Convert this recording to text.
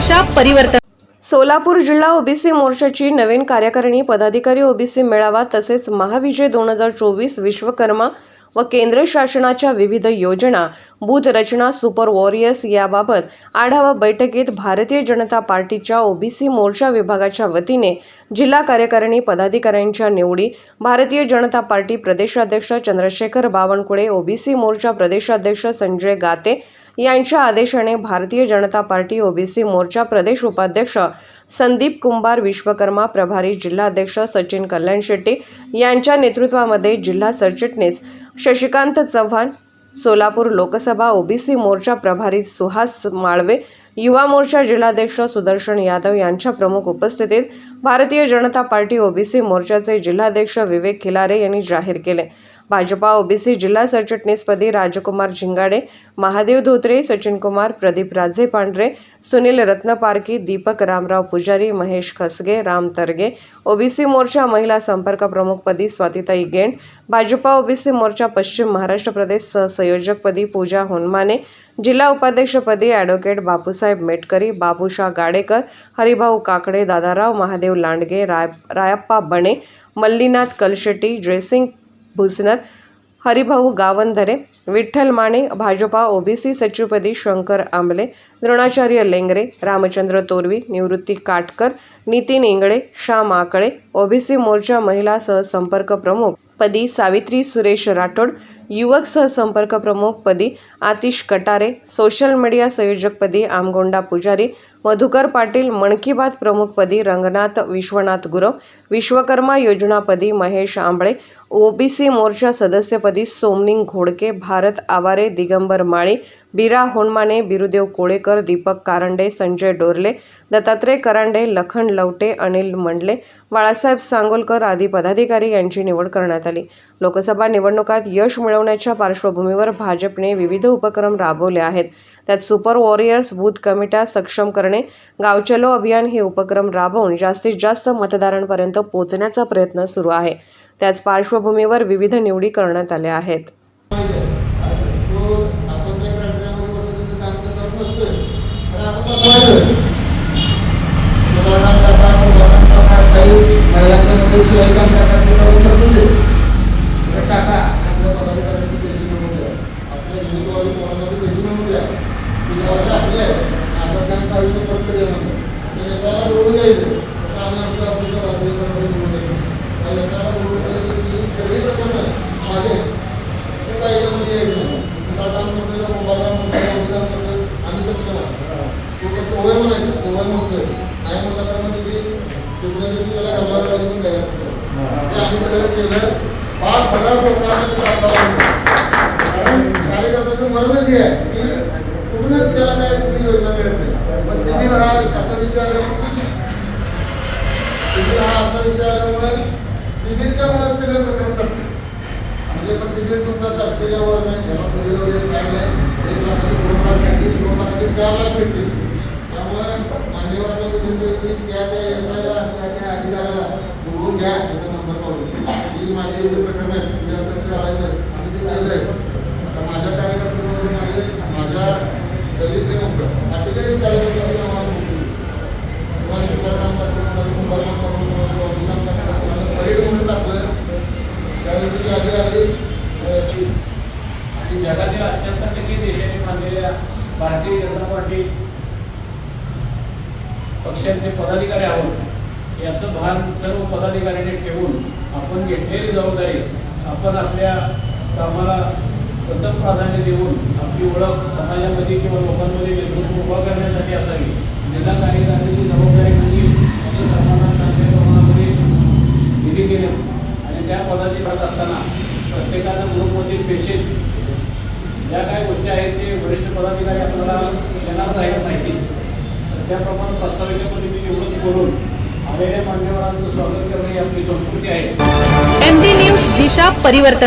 परिवर्तन. सोलापूर जिल्हा ओबीसी मोर्चाची नवीन कार्यकारिणी पदाधिकारी ओबीसी मेळावा तसेच महाविजय दोन हजार चोवीस विश्वकर्मा व केंद्र शासनाच्या विविध योजना बूथ रचना सुपर वॉरियर्स याबाबत आढावा बैठकीत भारतीय जनता पार्टीच्या ओबीसी मोर्चा विभागाच्या वतीने जिल्हा कार्यकारिणी पदाधिकाऱ्यांच्या निवडी भारतीय जनता पार्टी प्रदेशाध्यक्ष चंद्रशेखर बावनकुळे ओबीसी मोर्चा प्रदेशाध्यक्ष संजय गाते यांच्या आदेशाने भारतीय जनता पार्टी ओबीसी मोर्चा प्रदेश उपाध्यक्ष संदीप कुंभार विश्वकर्मा प्रभारी जिल्हाध्यक्ष सचिन कल्याण शेट्टी यांच्या नेतृत्वामध्ये जिल्हा सरचिटणीस शशिकांत चव्हाण सोलापूर लोकसभा ओबीसी मोर्चा प्रभारी सुहास माळवे युवा मोर्चा जिल्हाध्यक्ष सुदर्शन यादव यांच्या प्रमुख उपस्थितीत भारतीय जनता पार्टी ओबीसी मोर्चाचे जिल्हाध्यक्ष विवेक खिलारे यांनी जाहीर केले. भाजपा ओबीसी जिल्हा सरचिटणीसपदी राजकुमार झिंगाडे महादेव धोत्रे सचिनकुमार प्रदीप राजे पांढरे सुनील रत्नपारकी दीपक रामराव पुजारी महेश खसगे राम तरगे ओबीसी मोर्चा महिला संपर्क प्रमुखपदी स्वातिताई गेंड भाजपा ओबीसी मोर्चा पश्चिम महाराष्ट्र प्रदेश सहसंयोजकपदी पूजा होनमाने जिल्हा उपाध्यक्षपदी ॲडव्होकेट बापूसाहेब मेटकरी बाबूशा गाडेकर हरिभाऊ काकडे दादाराव महादेव लांडगे राय रायप्पा बणे मल्लीनाथ कलशेट्टी जयसिंग भुसनर हरिभाऊ गावंधरे विठ्ठल माने भाजपा ओबीसी सचिवपदी शंकर आंबले द्रोणाचार्य लेंगरे रामचंद्र तोरवी निवृत्ती काटकर नितीन इंगळे श्याम आकळे ओबीसी मोर्चा महिला सहसंपर्क प्रमुख पदी सावित्री सुरेश राठोड युवक सहसंपर्क प्रमुख पदी आतिश कटारे सोशल मीडिया संयोजकपदी आमगोंडा पुजारी मधुकर पाटील मन की बात प्रमुखपदी रंगनाथ विश्वनाथ गुरव विश्वकर्मा योजनापदी महेश आंबळे ओबीसी मोर्चा सदस्यपदी सोमनिंग घोडके भारत आवारे दिगंबर माळी बिरा होणमाने बिरुदेव कोळेकर दीपक कारंडे संजय डोरले दत्तात्रय करांडे लखन लवटे अनिल मंडले बाळासाहेब सांगोलकर आदी पदाधिकारी यांची निवड करण्यात आली. लोकसभा निवडणुकात यश मिळवण्याच्या पार्श्वभूमीवर भाजपने विविध उपक्रम राबवले आहेत. त्यात सुपर वॉरियर्स बूथ कमिट्या सक्षम करणे गावचलो अभियान हे उपक्रम राबवून जास्तीत जास्त मतदारांपर्यंत पोहोचण्याचा प्रयत्न सुरू आहे. त्याच पार्श्वभूमीवर विविध निवडी करण्यात आल्या आहेत. तो तुझ्यावर आपले आहे असा आयुष्य परत कधी म्हणतो तर निवडून घ्यायचं तसं आम्ही आमच्या ऑफिसच्या पदाधिकाऱ्यांकडे निवडून घ्यायचं निवडून सांगितलं की सगळी प्रकरणं माझे ते काय याच्यामध्ये यायचं नाही. म्हणतोय का म्हणतोय म्हणतोय, आम्ही सक्षम आहे तो फक्त होय म्हणायचं म्हणतोय नाही म्हणलं तर म्हणजे की दुसऱ्या दिवशी त्याला घालवायला पाहिजे म्हणून काय ते आम्ही सगळं केलं पाच हजार लोकांना ते कारण कार्यकर्त्याचं मरणच हे आहे की कुठूनच त्याला काय कुठली योजना मिळत नाही मग सिव्हिल हा असा विषय आल्यामुळे सिव्हिल हा असा विषय आल्यामुळे सिव्हिलच्या मुळे सगळं प्रकरण करतो म्हणजे पण सिव्हिल तुमचा सातशे वर नाही याला सिव्हिल वगैरे काय नाही. एक लाखाची दोन लाख भेटतील दोन लाखाचे चार लाख भेटतील. त्यामुळे मान्यवरांना विनंती आहे की त्या त्या एस आयला त्या त्या अधिकाऱ्याला निवडून घ्या. त्याचा नंबर काढून ही माझी एवढी जगातील अठ्याहत्तर टक्के देशाने मानलेल्या भारतीय जनता पार्टी पक्षांचे पदाधिकारी आहोत याचं भान सर्व पदाधिकाऱ्यांनी ठेवून आपण घेतलेली जबाबदारी आपण आपल्या कामाला प्रथम प्राधान्य देऊन आपली ओळख समाजामध्ये किंवा लोकांमध्ये नेतृत्व उभा करण्यासाठी असावी. जिल्हा कार्यकारिणीची जबाबदारी म्हणजे सर्वांना चांगल्या प्रमाणामध्ये दिली गेली आणि त्या पदाची करत असताना प्रत्येकानं ग्रुपमधील पेशेस ज्या काही गोष्टी आहेत ते वरिष्ठ पदाधिकारी आपल्याला येणार आहेत माहिती. तर त्याप्रमाणे प्रस्तावित मी एवढंच बोलून आलेल्या मान्यवरांचं स्वागत करणे ही आपली संस्कृती आहे. एम डी न्यूज दिशा परिवर्तन.